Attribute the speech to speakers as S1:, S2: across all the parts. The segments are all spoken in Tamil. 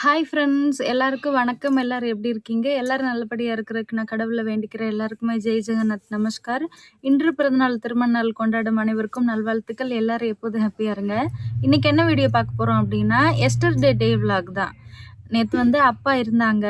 S1: ஹாய் ஃப்ரெண்ட்ஸ் எல்லாருக்கும் வணக்கம். எல்லாரும் எப்படி இருக்கீங்க? எல்லாரும் நல்லபடியாக இருக்கிறதுக்கு நான் கடவுளை வேண்டிக்கிறேன். எல்லாருக்குமே ஜெய் ஜெகநாத் நமஸ்கார் இன்று பிறந்தநாள் திருமண நாள் கொண்டாடும் அனைவருக்கும் நல்வாழ்த்துக்கள். எல்லாரும் எப்போதும் ஹாப்பியாக இருங்க. இன்னைக்கு என்ன வீடியோ பார்க்க போகிறோம் அப்படின்னா எஸ்டர்டே டே vlog தான். நேற்று வந்து அப்பா இருந்தாங்க.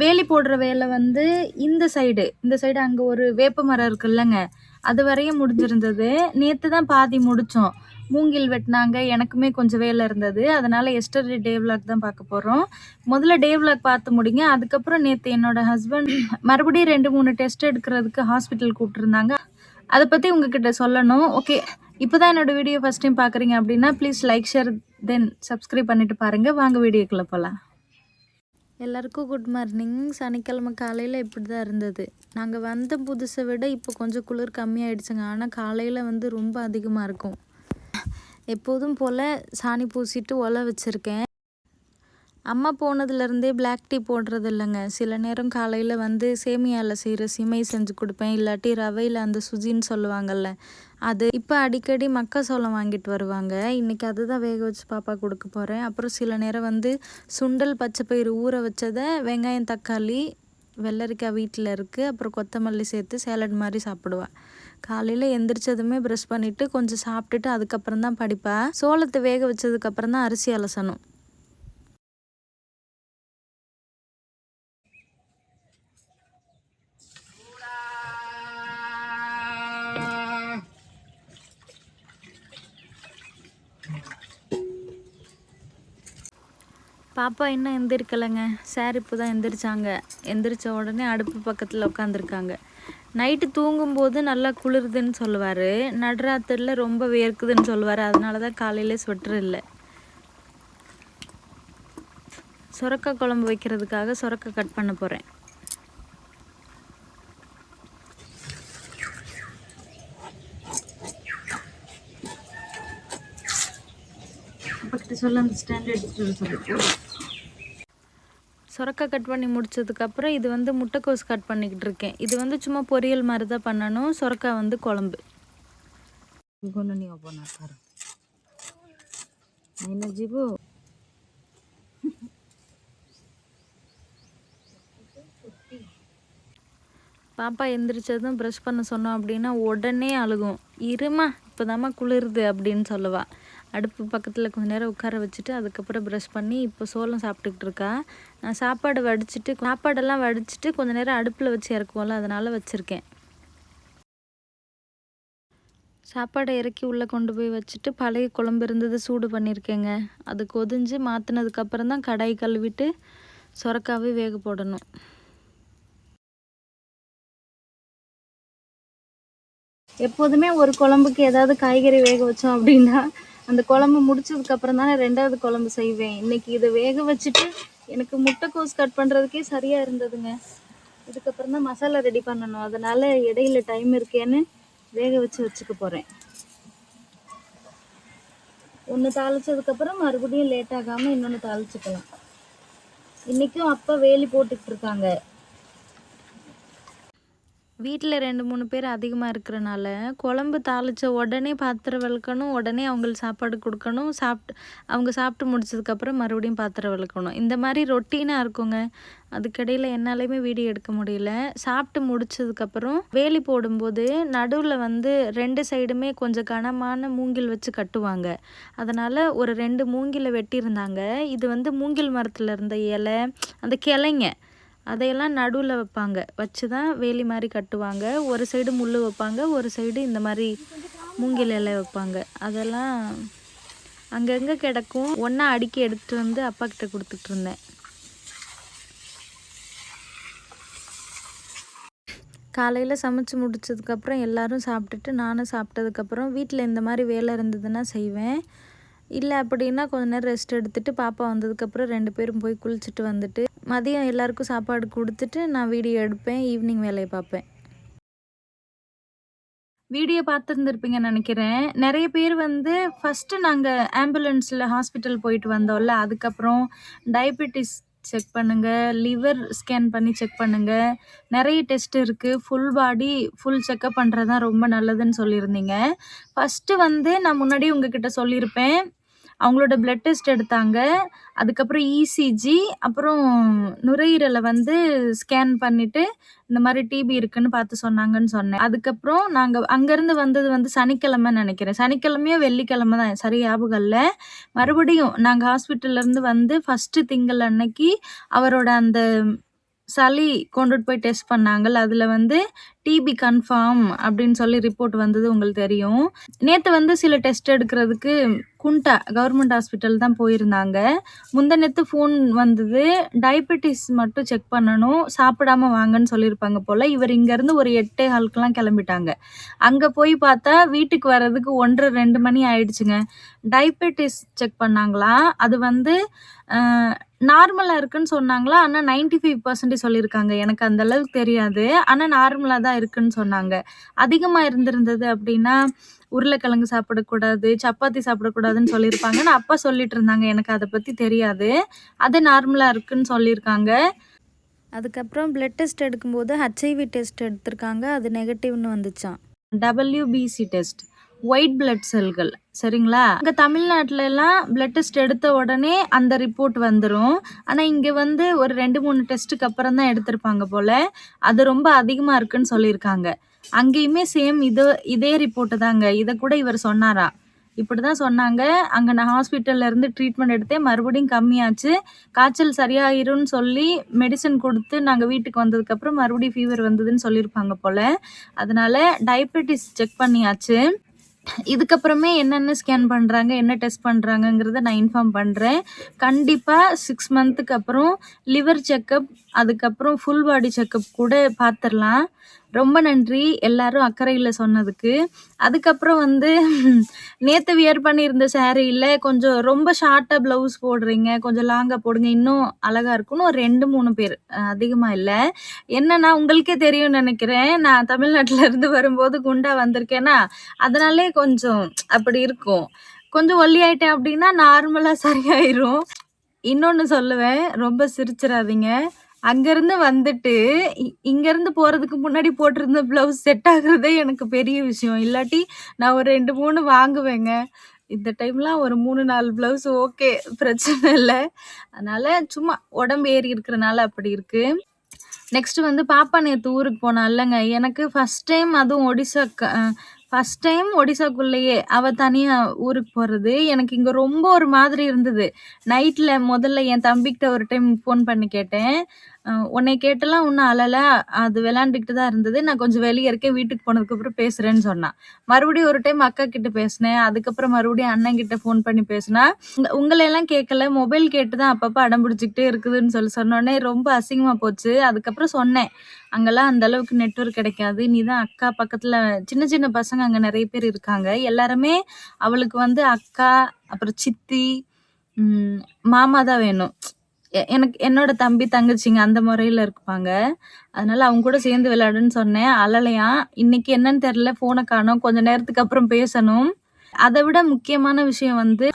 S1: வேலி போடுற வேலை வந்து இந்த சைடு இந்த சைடு அங்கே ஒரு வேப்ப மரம் இருக்குல்லங்க. அது வரையும் முடிஞ்சிருந்தது. நேற்று தான் பாதி முடித்தோம் மூங்கில் வெட்டினாங்க. எனக்குமே கொஞ்சம் வேலை இருந்தது. அதனால எஸ்டர்டே டே விளாக் தான் பார்க்க போகிறோம் முதல்ல டே விளாக் பார்த்து முடிங்க. அதுக்கப்புறம் நேற்று என்னோட ஹஸ்பண்ட் மறுபடியும் ரெண்டு மூணு டெஸ்ட் எடுக்கிறதுக்கு ஹாஸ்பிட்டல் கூப்பிட்டுருந்தாங்க. அதை பற்றி உங்ககிட்ட சொல்லணும். ஓகே இப்போ தான் என்னோட வீடியோ ஃபஸ்ட் டைம் பார்க்குறீங்க அப்படின்னா please like share then subscribe பண்ணிட்டு பாருங்கள் வாங்க வீடியோக்குள்ளே போகலாம் எல்லாருக்கும் குட் மார்னிங் சனிக்கிழமை காலையில் இப்படி தான் இருந்தது. நாங்கள் வந்த புதுசை விட இப்போ கொஞ்சம் குளிர் கம்மியாயிடுச்சுங்க. ஆனால் காலையில் வந்து ரொம்ப அதிகமாக இருக்கும். எப்போதும் போல் சாணி பூசிட்டு ஒலை வச்சுருக்கேன். அம்மா போனதுலேருந்தே பிளாக் டீ போடுறது இல்லைங்க சில நேரம் காலையில் வந்து சேமியாவில் செய்கிற சிமை செஞ்சு கொடுப்பேன். இல்லாட்டி ரவையில் அந்த சுஜின்னு சொல்லுவாங்கல்ல அது இப்போ அடிக்கடி மக்காசோளம் வாங்கிட்டு வருவாங்க. இன்றைக்கி அதுதான் வேக வச்சு பாப்பா கொடுக்க போகிறேன் அப்புறம் சில நேரம் வந்து சுண்டல் பச்சை பயிறு ஊற வச்சதை வெங்காயம் தக்காளி வெள்ளரிக்காய் வீட்டில் இருக்குது அப்புறம் கொத்தமல்லி சேர்த்து சேலட் மாதிரி சாப்பிடுவாள் காலையில் எந்திரிச்சதுமே ப்ரெஷ் பண்ணிவிட்டு கொஞ்சம் சாப்பிட்டுட்டு அதுக்கப்புறம் தான் படிப்பேன். சோளத்தை வேக வச்சதுக்கப்புறம் தான் அரிசி அலசணும். பாப்பா இன்னும் எந்திரிக்கலைங்க. சார் இப்போ தான் எந்திரிச்சாங்க. எந்திரிச்ச உடனே அடுப்பு பக்கத்தில் உட்காந்துருக்காங்க நைட்டு தூங்கும்போது நல்லா குளிருதுன்னு சொல்லுவார். நடுராத்திரியில் ரொம்ப வேர்க்குதுன்னு சொல்லுவார். அதனால தான் காலையிலே ஸ்வெட்டர் இல்லை. சுரக்காய் குழம்பு வைக்கிறதுக்காக சுரக்காய் கட் பண்ண போகிறேன் பக்கத்து சொல்ல அந்த ஸ்டாண்டர்ட் சொல்லு சொல்லி சுரக்க கட் பண்ணி முடித்ததுக்கப்புறம் இது வந்து முட்டைக்கோஸ் கட் பண்ணிக்கிட்டு இருக்கேன். இது வந்து சும்மா பொரியல் மாதிரி தான் பண்ணணும். சுரக்காய் வந்து குழம்பு.
S2: என்ன ஜிபு?
S1: பாப்பா எந்திரிச்சதும் ப்ரெஷ் பண்ண சொன்னோம் அப்படின்னா உடனே அழுகும். இருமா இப்போதாம்மா குளிருது அப்படின்னு சொல்லுவாள் அடுப்பு பக்கத்தில் கொஞ்ச நேரம் உட்கார வச்சுட்டு அதுக்கப்புறம் ப்ரஷ் பண்ணி இப்போ சோளம் சாப்பிட்டுக்கிட்டு இருக்கா. நான் சாப்பாடு வடிச்சிட்டு சாப்பாடெல்லாம் வடிச்சிட்டு கொஞ்ச நேரம் அடுப்பில் வச்சு இறக்குவோம்ல அதனால் வச்சுருக்கேன். சாப்பாடை இறக்கி உள்ளே கொண்டு போய் வச்சுட்டு பழைய குழம்பு இருந்தது சூடு பண்ணியிருக்கேங்க அது கொதிஞ்சு மாற்றினதுக்கப்புறம் தான் கடாய் கழுவிட்டு சுரக்காவே வேக போடணும். எப்போதுமே ஒரு குழம்புக்கு ஏதாவது காய்கறி வேக வச்சோம் அப்படின்னா அந்த குழம்பு முடிச்சதுக்கு அப்புறம் தானே ரெண்டாவது குழம்பு செய்வேன். இன்னைக்கு இதை வேக வச்சுட்டு எனக்கு முட்டைக்கோஸ் கட் பண்ணுறதுக்கே சரியாக இருந்ததுங்க. இதுக்கப்புறம் தான் மசாலா ரெடி பண்ணணும். அதனால இடையில டைம் இருக்கேன்னு வேக வச்சு வச்சுக்க போகிறேன் ஒன்று தாளிச்சதுக்கப்புறம் மறுபடியும் லேட் ஆகாமல் இன்னொன்று தாளிச்சுக்கலாம். இன்றைக்கும் அப்பா வேலி போட்டுக்கிட்டு இருக்காங்க. வீட்டில் ரெண்டு மூணு பேர் அதிகமாக இருக்கிறனால குழம்பு தாளித்த உடனே பாத்திரம் விளக்கணும் உடனே அவங்களுக்கு சாப்பாடு கொடுக்கணும் சாப்பிட்டு அவங்க சாப்பிட்டு முடிச்சதுக்கப்புறம் மறுபடியும் பாத்திரம் விளக்கணும். இந்த மாதிரி ரொட்டீனாக இருக்குங்க. அதுக்கடையில் என்னாலையுமே வீடியோ எடுக்க முடியல. சாப்பிட்டு முடிச்சதுக்கப்புறம் வேலி போடும்போது நடுவில் வந்து ரெண்டு சைடுமே கொஞ்சம் கனமான மூங்கில் வச்சு கட்டுவாங்க. அதனால் ஒரு ரெண்டு மூங்கிலை வெட்டியிருந்தாங்க. இது வந்து மூங்கில் மரத்தில் இருந்த இலை அந்த கிளைங்க. அதையெல்லாம் நடுவில் வைப்பாங்க. வச்சு தான் வேலி மாதிரி கட்டுவாங்க. ஒரு சைடு முள் வைப்பாங்க. ஒரு சைடு இந்த மாதிரி மூங்கில் இலை வைப்பாங்க. அதெல்லாம் அங்கங்கே கிடக்கும். ஒன்றா அடுக்கி எடுத்துகிட்டு வந்து அப்பா கிட்ட கொடுத்துட்டு இருந்தேன். காலையில் சமைச்சு முடிச்சதுக்கப்புறம் எல்லோரும் சாப்பிட்டுட்டு நானும் சாப்பிட்டதுக்கப்புறம் வீட்டில் இந்த மாதிரி வேலை இருந்ததுன்னா செய்வேன். இல்லை அப்படின்னா கொஞ்ச நேரம் ரெஸ்ட் எடுத்துகிட்டு பாப்பா வந்ததுக்கப்புறம் ரெண்டு பேரும் போய் குளிச்சுட்டு வந்துட்டு மதியம் எல்லாருக்கும் சாப்பாடு கொடுத்துட்டு நான் வீடியோ எடுப்பேன் ஈவினிங் வேலையை பார்ப்பேன். வீடியோ பார்த்துருந்துருப்பீங்கன்னு நினைக்கிறேன். நிறைய பேர் வந்து ஃபஸ்ட்டு நாங்கள் ஆம்புலன்ஸில் ஹாஸ்பிட்டல் போயிட்டு வந்தோம்ல அதுக்கப்புறம் டயபெட்டிஸ் செக் பண்ணுங்கள் லிவர் ஸ்கேன் பண்ணி செக் பண்ணுங்கள் நிறைய டெஸ்ட் இருக்குது ஃபுல் பாடி ஃபுல் செக்கப் பண்ணுறது தான் ரொம்ப நல்லதுன்னு சொல்லியிருந்தீங்க. ஃபஸ்ட்டு வந்து நான் முன்னாடி உங்ககிட்ட சொல்லியிருப்பேன். அவங்களோட பிளட் டெஸ்ட் எடுத்தாங்க. அதுக்கப்புறம் இசிஜி, அப்புறம் நுரையீரலை வந்து ஸ்கேன் பண்ணிட்டு, இந்த மாதிரி டிபி இருக்குன்னு பார்த்து சொன்னாங்கன்னு சொன்னேன். அதுக்கப்புறம் நாங்கள் அங்கேருந்து வந்தது வந்து சனிக்கிழமை நினைக்கிறேன் சனிக்கிழமையோ, வெள்ளிக்கிழமை தான் சரி ஞாபகம் இல்லை மறுபடியும் நாங்கள் ஹாஸ்பிட்டல்லேருந்து வந்து ஃபஸ்ட்டு திங்கள் அன்னைக்கு அவரோட அந்த சளி கொண்டுட்டு போய் டெஸ்ட் பண்ணாங்கல்ல, அதில் வந்து டிபி கன்ஃபார்ம் அப்படின்னு சொல்லி ரிப்போர்ட் வந்தது உங்களுக்கு தெரியும். நேற்று வந்து சில டெஸ்ட் எடுக்கிறதுக்கு குண்டா கவர்மெண்ட் ஹாஸ்பிட்டல் தான் போயிருந்தாங்க. முந்தா ஃபோன் வந்தது. டயபெட்டிஸ் மட்டும் செக் பண்ணணும். சாப்பிடாம வாங்கன்னு சொல்லியிருப்பாங்க போல் இவர் இங்கேருந்து ஒரு எட்டே 8:15க்குலாம் கிளம்பிட்டாங்க அங்கே போய் பார்த்தா வீட்டுக்கு வர்றதுக்கு 1:30, 2 மணி ஆயிடுச்சுங்க. டயபெட்டிஸ் செக் பண்ணாங்களா அது வந்து நார்மலாக இருக்குன்னு சொன்னாங்களா, ஆனால் நைன்டி ஃபைவ் பர்சன்டேஜ் சொல்லியிருக்காங்க. எனக்கு அந்த அளவுக்கு தெரியாது. ஆனால் நார்மலாக தான் இருக்குன்னு சொன்னாங்க. அதிகமா இருந்திருந்தது அப்படின்னா, உருளைக்கிழங்கு சாப்பிடக்கூடாது, சப்பாத்தி சாப்பிடக்கூடாதுன்னு சொல்லியிருப்பாங்கன்னு அப்பா சொல்லிட்டு இருந்தாங்க. எனக்கு அத பத்தி தெரியாது. அது நார்மலா இருக்குன்னு சொல்லியிருக்காங்க. அதுக்கப்புறம் பிளட் டெஸ்ட் எடுக்கும்போது ஹெச்ஐவி டெஸ்ட் எடுத்திருக்காங்க. அது நெகட்டிவ்னு வந்துச்சாம். WBC test. ஒயிட் பிளட் செல்கள். சரிங்களா? இங்கே தமிழ்நாட்டில எல்லாம் பிளட் டெஸ்ட் எடுத்த உடனே அந்த ரிப்போர்ட் வந்துடும் ஆனால் இங்கே வந்து ஒரு 2, 3 டெஸ்ட்டுக்கு அப்புறம் தான் எடுத்திருப்பாங்க போல. அது ரொம்ப அதிகமாக இருக்குன்னு சொல்லியிருக்காங்க. அங்கேயுமே சேம் இது இதே ரிப்போர்ட்டு தாங்க. இதை கூட இவர் சொன்னாரா இப்படி தான் சொன்னாங்க. அங்கே நான் ஹாஸ்பிட்டலில் இருந்து ட்ரீட்மெண்ட் எடுத்தேன். மறுபடியும் கம்மியாச்சு. காய்ச்சல் சரியாயிரும்னு சொல்லி மெடிசன் கொடுத்து நாங்கள் வீட்டுக்கு வந்ததுக்கப்புறம் மறுபடியும் ஃபீவர் வந்ததுன்னு சொல்லியிருப்பாங்க போல் அதனால் டயபெட்டிஸ் செக் பண்ணியாச்சு. இதுக்கப்புறமே என்னென்ன ஸ்கேன் பண்ணுறாங்க என்ன டெஸ்ட் பண்ணுறாங்கங்கிறத நான் இன்ஃபார்ம் பண்ணுறேன் கண்டிப்பாக சிக்ஸ் மந்த்துக்கு அப்புறம் லிவர் செக்கப், அதுக்கப்புறம் ஃபுல் பாடி செக்கப் கூட பார்த்துடலாம் ரொம்ப நன்றி எல்லாரும் அக்கறையில் சொன்னதுக்கு. அதுக்கப்புறம் வந்து நேற்று வியர் பண்ணியிருந்த சேரீயில் கொஞ்சம் ரொம்ப ஷார்ட்டாக ப்ளவுஸ் போடுறீங்க, கொஞ்சம் லாங்காக போடுங்க, இன்னும் அழகாக இருக்கும்னு ஒரு 2, 3 பேர். அதிகமாக இல்லை என்னன்னா உங்களுக்கே தெரியும்னு நினைக்கிறேன் நான் தமிழ்நாட்டிலேருந்து வரும்போது குண்டா வந்திருக்கேன்னா அதனாலே கொஞ்சம் அப்படி இருக்கும். கொஞ்சம் ஒல்லியாயிட்டேன் அப்படின்னா நார்மலாக சரியாயிரும். இன்னொன்று சொல்லுவேன். ரொம்ப சிரிச்சிடாதீங்க அங்கருந்து வந்துட்டு இ இங்கருந்து போறதுக்கு முன்னாடி போட்டிருந்த ப்ளவுஸ் செட் ஆகுறதே எனக்கு பெரிய விஷயம். இல்லாட்டி நான் ஒரு 2, 3 வாங்குவேங்க. இந்த டைம்லாம் ஒரு 3, 4 ப்ளவுஸ் ஓகே. பிரச்சனை இல்ல. அதனால சும்மா உடம்பு ஏறி இருக்கிறனால அப்படி இருக்கு. நெக்ஸ்ட் வந்து பாப்பா நேத்து ஊருக்கு போனால்லங்க. எனக்கு ஃபர்ஸ்ட் டைம் அதுவும் ஒடிசாக்கு அ ஃபர்ஸ்ட் டைம் ஒடிசாக்குள்ளேயே அவள் தனியாக ஊருக்கு போகிறது எனக்கு இங்கே ரொம்ப ஒரு மாதிரி இருந்தது. நைட்டில் முதல்ல என் தம்பிக்கிட்ட ஒரு டைம் ஃபோன் பண்ணி கேட்டேன். அ உன்னைய கேட்டெல்லாம் ஒண்ணும் அழல. அது விளையாண்டுக்கிட்டு தான் இருந்தது. நான் கொஞ்சம் வெளிய இருக்கேன். வீட்டுக்கு போனதுக்கப்புறம் பேசுறேன்னு சொன்னா. மறுபடியும் ஒரு டைம் அக்கா கிட்ட பேசினேன். அதுக்கப்புறம் மறுபடியும் அண்ணன்கிட்ட ஃபோன் பண்ணி பேசினா, உங்க உங்களயெல்லாம் கேட்கல. மொபைல் கேட்டு தான் அப்பப்ப அடம் பிடிச்சுக்கிட்டே இருக்குதுன்னு சொல்லி சொன்னோனே ரொம்ப அசிங்கமா போச்சு. அதுக்கப்புறம் சொன்னேன். அங்கலாம் அந்த அளவுக்கு நெட்வொர்க் கிடைக்காது. நீ தான் அக்கா பக்கத்துல சின்ன சின்ன பசங்க அங்க நெறைய பேர் இருக்காங்க. எல்லாருமே அவளுக்கு வந்து அக்கா, அப்புறம் சித்தி, ம் மாமா தான் வேணும். எ எனக்கு என்னோட தம்பி, தங்கச்சிங்க அந்த முறையில இருப்பாங்க. அதனால அவங்க கூட சேர்ந்து விளையாடுன்னு சொன்னேன். அழலையா இன்னைக்கு என்னன்னு தெரியல ஃபோனை காணோம். கொஞ்ச நேரத்துக்கு அப்புறம் பேசணும். அதை விட முக்கியமான விஷயம் வந்து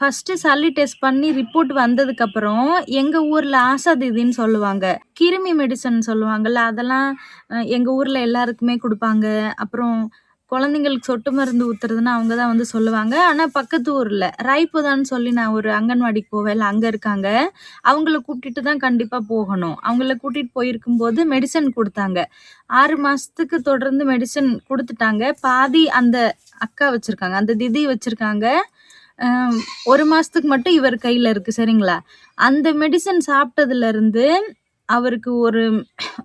S1: ஃபர்ஸ்ட்டு சளி டெஸ்ட் பண்ணி ரிப்போர்ட் வந்ததுக்கப்புறம், எங்கள் ஊரில் ஆசாதிதின்னு சொல்லுவாங்க. கிருமி மெடிசன் சொல்லுவாங்கல்ல, அதெல்லாம் எங்கள் ஊரில் எல்லாருக்குமே கொடுப்பாங்க அப்புறம் குழந்தைங்களுக்கு சொட்டு மருந்து ஊத்துறதுன்னா அவங்க தான் வந்து சொல்லுவாங்க. ஆனா பக்கத்து ஊர்ல தான் சொல்லி நான் ஒரு அங்கன்வாடிக்கு போவேன்ல, அங்க இருக்காங்க. அவங்கள கூட்டிட்டு தான் கண்டிப்பா போகணும். அவங்கள கூட்டிட்டு போயிருக்கும்போது மெடிசன் கொடுத்தாங்க ஆறு மாசத்துக்கு தொடர்ந்து மெடிசன் கொடுத்துட்டாங்க பாதி அந்த அக்கா வச்சிருக்காங்க. அந்த திதி வச்சிருக்காங்க. அ 1 மாசத்துக்கு மட்டும் இவர் கையில இருக்கு. சரிங்களா? அந்த மெடிசன் சாப்பிட்டதுலருந்து அவருக்கு ஒரு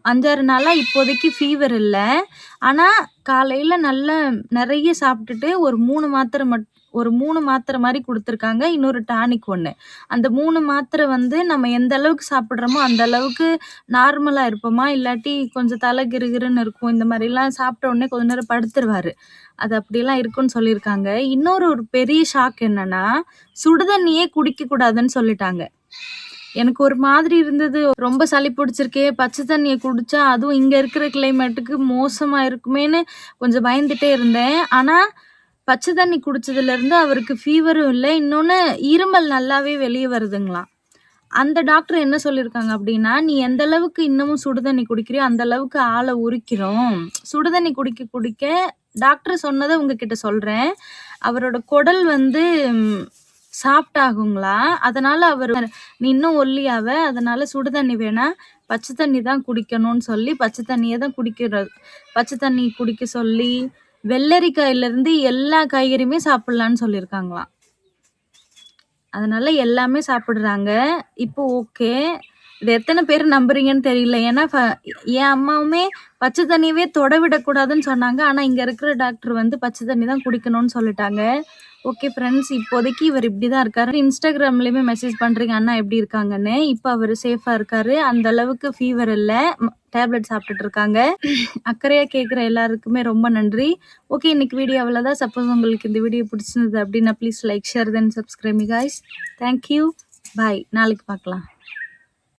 S1: அஞ்சாறு நாளாக இப்போதைக்கு ஃபீவர் இல்லை ஆனால் காலையில் நல்லா நிறைய சாப்பிட்டுட்டு ஒரு மூணு மாத்திரை மட் ஒரு மூணு மாத்திரை மாதிரி கொடுத்துருக்காங்க இன்னொரு டானிக் ஒன்று அந்த மூணு மாத்திரை வந்து நம்ம எந்த அளவுக்கு சாப்பிட்றோமோ அந்த அளவுக்கு நார்மலாக இருப்போமா, இல்லாட்டி கொஞ்சம் தலை கிறுகிறுன்னு இருக்கும். இந்த மாதிரிலாம் சாப்பிட்ட உடனே கொஞ்ச நேரம் படுத்துருவாரு. அது அப்படிலாம் இருக்குன்னு சொல்லியிருக்காங்க. இன்னொரு ஒரு பெரிய ஷாக் என்னன்னா, சுடுதண்ணியே குடிக்கக்கூடாதுன்னு சொல்லிட்டாங்க. எனக்கு ஒரு மாதிரி இருந்தது. ரொம்ப சளி பிடிச்சிருக்கே, பச்சை தண்ணியை குடிச்சா அதுவும் இங்க இருக்கிற கிளைமேட்டுக்கு மோசமா இருக்குமேன்னு கொஞ்சம் பயந்துட்டே இருந்தேன். ஆனா பச்சை தண்ணி குடிச்சதுலருந்து அவருக்கு ஃபீவரும் இல்லை இன்னொன்னு இருமல் நல்லாவே வெளியே வருதுங்களாம். அந்த டாக்டர் என்ன சொல்லியிருக்காங்க அப்படின்னா, "நீ எந்த அளவுக்கு இன்னமும் சுடுதண்ணி குடிக்கிறியோ, அந்த அளவுக்கு ஆளை உரிக்கிறோம். சுடுதண்ணி குடிக்க குடிக்க" டாக்டர் சொன்னதை உங்ககிட்ட சொல்றேன். அவரோட குடல் வந்து சாஃப்ட் ஆகுங்களா அதனால அவர் நீ இன்னும் ஒல்லியாவ? அதனால சுடு தண்ணி வேணா பச்சை தண்ணி தான் குடிக்கணும்னு சொல்லி பச்சை தண்ணியை தான் குடிக்கிறது பச்சை தண்ணி குடிக்க சொல்லி வெள்ளரிக்காயிலேருந்து எல்லா காய்கறியுமே சாப்பிடலான்னு சொல்லியிருக்காங்களாம். அதனால எல்லாமே சாப்பிடுறாங்க. இப்போ ஓகே. இது எத்தனை பேர் நம்புறீங்கன்னு தெரியல. ஏன்னா என் அம்மாவுமே பச்சை தண்ணியவே தொட விடக்கூடாதுன்னு சொன்னாங்க. ஆனால் இங்கே இருக்கிற டாக்டர் வந்து பச்சை தண்ணி தான் குடிக்கணும்னு சொல்லிட்டாங்க. ஓகே ஃப்ரெண்ட்ஸ் இப்போதைக்கு இவர் இப்படி தான் இருக்காரு. இன்ஸ்டாகிராம்லேயுமே மெசேஜ் பண்ணுறீங்க அண்ணா எப்படி இருக்காங்கன்னு? இப்போ அவர் சேஃபாக இருக்காரு. அந்த அளவுக்கு ஃபீவர் இல்லை. டேப்லெட் சாப்பிட்டுட்டு இருக்காங்க. அக்கறையாக கேட்குற எல்லாருக்குமே ரொம்ப நன்றி. ஓகே இன்னைக்கு வீடியோ அவ்வளோதான் சப்போஸ் உங்களுக்கு இந்த வீடியோ பிடிச்சிருந்தது அப்படின்னா please like share then subscribe guys thank you bye நாளைக்கு பார்க்கலாம்.